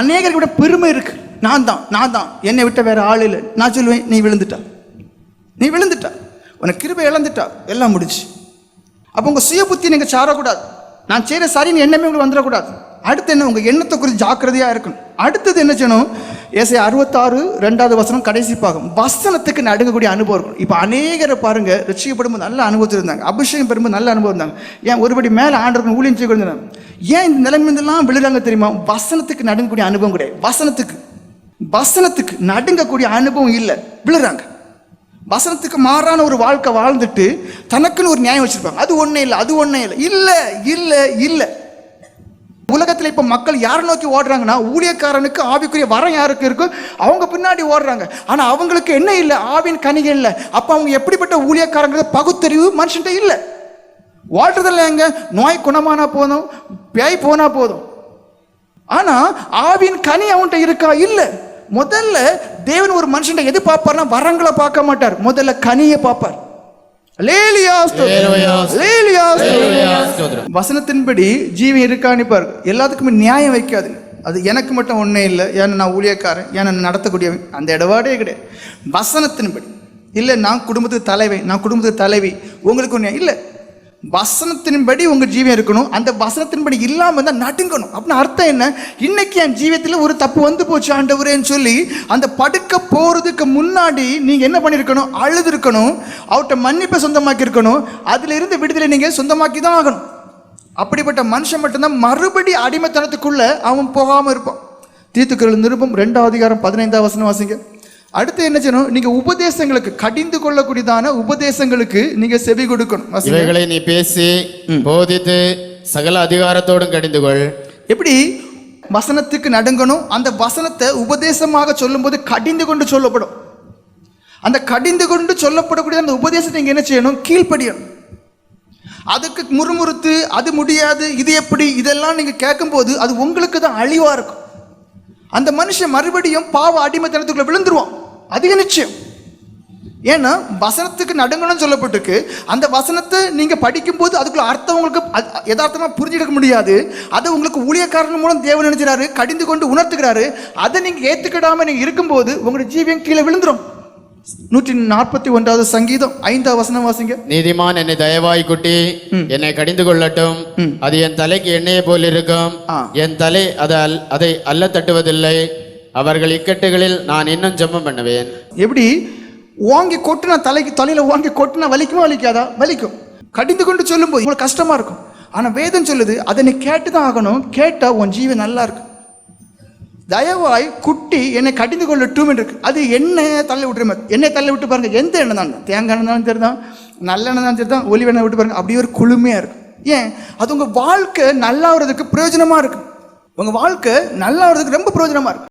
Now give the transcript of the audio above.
அநேகருக்கு விட பெருமை இருக்கு. நான் தான் நான் தான். என்னை விட்ட வேற ஆள் இல்லை. நான் சொல்லுவேன் நீ விழுந்துட்டா. நீ விழுந்துட்டா. உனக்கு கிருபை இழந்துட்டா. எல்லாம் முடிச்சு அப்போ உங்கள் சுய புத்தி நீங்கள் சாரக்கூடாது. நான் செய்கிற சரின்னு எண்ணமே உங்களுக்கு வந்துடக்கூடாது. அடுத்து என்ன? உங்கள் எண்ணத்தை குறித்து ஜாக்கிரதையாக இருக்கணும். அடுத்தது என்ன செய்யணும்? ஏசை அறுபத்தாறு ரெண்டாவது வசனம் கடைசி பாகம். வசனத்துக்கு நடுங்கக்கூடிய அனுபவம் இருக்கும் இப்போ அநேகரை பாருங்க ரட்சிக்கப்படும்போது நல்ல அனுபவத்தில் இருந்தாங்க அபிஷேகம் பெறும்போது நல்ல அனுபவம் இருந்தாங்க. ஏன் ஒருபடி மேலே ஆண்டவர்கள் ஊழியம் செய்ய ஏன் இந்த நிலைமைந்தெல்லாம் விழுறாங்க தெரியுமா? வசனத்துக்கு நடுங்கக்கூடிய அனுபவம் கிடையாது. வசனத்துக்கு. வசனத்துக்கு நடுங்கக்கூடிய அனுபவம் இல்லை. விழுறாங்க. வசனத்துக்கு மாறான ஒரு வாழ்க்கை வாழ்ந்துட்டு தனக்குன்னு ஒரு நியாயம் வச்சிருப்பாங்க. அது ஒன்றே இல்லை அது ஒன்றே இல்லை. இல்லை இல்லை இல்லை. உலகத்தில் இப்போ மக்கள் யாரை நோக்கி ஓடுறாங்கன்னா ஊழியக்காரனுக்கு ஆவிக்குரிய வரம் யாருக்கு இருக்கோ? அவங்க பின்னாடி ஓடுறாங்க. ஆனால் அவங்களுக்கு என்ன இல்லை? ஆவின் கனிகள் இல்லை. அப்போ அவங்க எப்படிப்பட்ட ஊழியக்காரங்கிறது பகுத்தறிவு மனுஷன்ட்ட இல்லை. எங்க? நோய் குணமானா போதும் பேய் போனா போதும். ஆனா ஆவின் கனி அவன்கிட்ட இருக்கா? இல்ல. முதல்ல தேவன் ஒரு மனுஷன் எது பார்ப்பார்னா வரங்களை பார்க்க மாட்டார். முதல்ல கனியை பார்ப்பார். லேலியா வசனத்தின்படி ஜீவன் இருக்கான்னு பாரு எல்லாத்துக்குமே நியாயம் வைக்காது. அது எனக்கு மட்டும் ஒன்றே இல்லை. ஏன்னா நான் ஊழியக்காரன்? ஏன்னா நடத்தக்கூடியவன்? அந்த இடவாடே கிடையாது. வசனத்தின்படி. இல்லை நான் குடும்பத்துக்கு தலைவன் நான் குடும்பத்துக்கு தலைவி. உங்களுக்கு ஒன்று இல்லை. வசனத்தின்படி உங்கள் ஜீவியம் இருக்கணும். அந்த வசனத்தின்படி இல்லாமல் இருந்தால் நடுங்கணும். அப்படின்னு அர்த்தம் என்ன? இன்னைக்கு என் ஜீவியத்தில் ஒரு தப்பு வந்து போச்சு ஆண்டவரேன்னு சொல்லி அந்த படுக்க போகிறதுக்கு முன்னாடி நீங்கள் என்ன பண்ணியிருக்கணும் அழுதுருக்கணும். அவர்கிட்ட மன்னிப்பை சொந்தமாக்கி இருக்கணும் அதில் இருந்து விடுதலை நீங்கள் சொந்தமாக்கி தான் ஆகணும். அப்படிப்பட்ட மனுஷன் மட்டும்தான் மறுபடி அடிமைத்தனத்துக்குள்ள அவன் போகாமல் இருப்பான். தீத்துக்கள் நிருபம் ரெண்டாவது அதிகாரம் பதினைந்தாம் வசனம் வாசிங்க. அடுத்து என்ன செய்யணும்? நீங்க உபதேசங்களுக்கு கடிந்து கொள்ளக்கூடியதான உபதேசங்களுக்கு நீங்க செவி கொடுக்கணும். இவைகளை நீ பேசி போதித்து சகல அதிகாரத்தோடும் கடிந்து கொள். எப்படி? வசனத்துக்கு நடுங்கணும். அந்த வசனத்தை உபதேசமாக சொல்லும்போது கடிந்து கொண்டு சொல்லப்படும். அந்த கடிந்து கொண்டு சொல்லப்படக்கூடிய அந்த உபதேசத்தை நீங்க என்ன செய்யணும்? கீழ்ப்படியணும். அதுக்கு முறுமுறுத்து அது முடியாது இது எப்படி? இதெல்லாம் நீங்க கேட்கும்போது அது உங்களுக்கு தான் அழிவா இருக்கும். அந்த மனுஷன் மறுபடியும் பாவ அடிமைத்தனத்துக்குள்ள விழுந்துருவான். அதிக நிச்சயம். ஏன்னா வசனத்துக்கு நடுங்கணும்னு சொல்லப்பட்டிருக்கு. அந்த வசனத்தை நீங்க படிக்கும்போது அதுக்குள்ள அர்த்தம் உங்களுக்கு அ- யதார்த்தமா புரிஞ்சுக்க முடியாது. அதை உங்களுக்கு ஊழியக்காரன் மூலம் தேவன் நினைச்சாரு கடிந்து கொண்டு உணர்த்துக்கிறாரு அதை நீங்க ஏத்துக்கிடாம நீங்க இருக்கும்போது உங்களுடைய ஜீவியம் கீழே விழுந்துரும். நூற்றி நாற்பத்தி ஒன்றாவது சங்கீதம் ஐந்தாவது வசனம் வாசிங்க. நீதிமான் என்னை தயவாய் குட்டி என்னை கடிந்து கொள்ளட்டும். அது என் தலைக்கு எண்ணெயை போல் இருக்கும். என் தலை அதை அதை அல்ல தட்டுவதில்லை. அவர்கள் இக்கட்டுகளில் நான் இன்னும் ஜெபம் பண்ணுவேன். எப்படி? வாங்கி கொட்டுனா தலைக்கு தலையில வாங்கி கொட்டுனா வலிக்குமா வலிக்காதா? வலிக்கும். கடிந்து கொண்டு சொல்லும்போது உங்களுக்கு கஷ்டமா இருக்கும். ஆனா வேதம் சொல்லுது அதை நீ கேட்டு தான் ஆகணும். கேட்டா உன் ஜீவன் நல்லா இருக்கு தயவாய் குட்டி என்னை கடிந்து கொள்ளட்டும் இருக்கு. அது எண்ணெய் தள்ளி விட்டுருமே என்னை தள்ளி விட்டு பாருங்க எந்த எண்ணெய் தான்? தேங்காய் எண்ணெய் தான் தெரிதான் நல்ல எண்ணெய் தான் தெரிதான் ஒலி எண்ணெய் விட்டு பாருங்க அப்படியே ஒரு குளுமையாக இருக்கும். ஏன்? அது உங்க வாழ்க்கை நல்லாகிறதுக்கு பிரயோஜனமா இருக்கும் உங்க வாழ்க்கை நல்லாகிறதுக்கு ரொம்ப பிரயோஜனமா இருக்கும்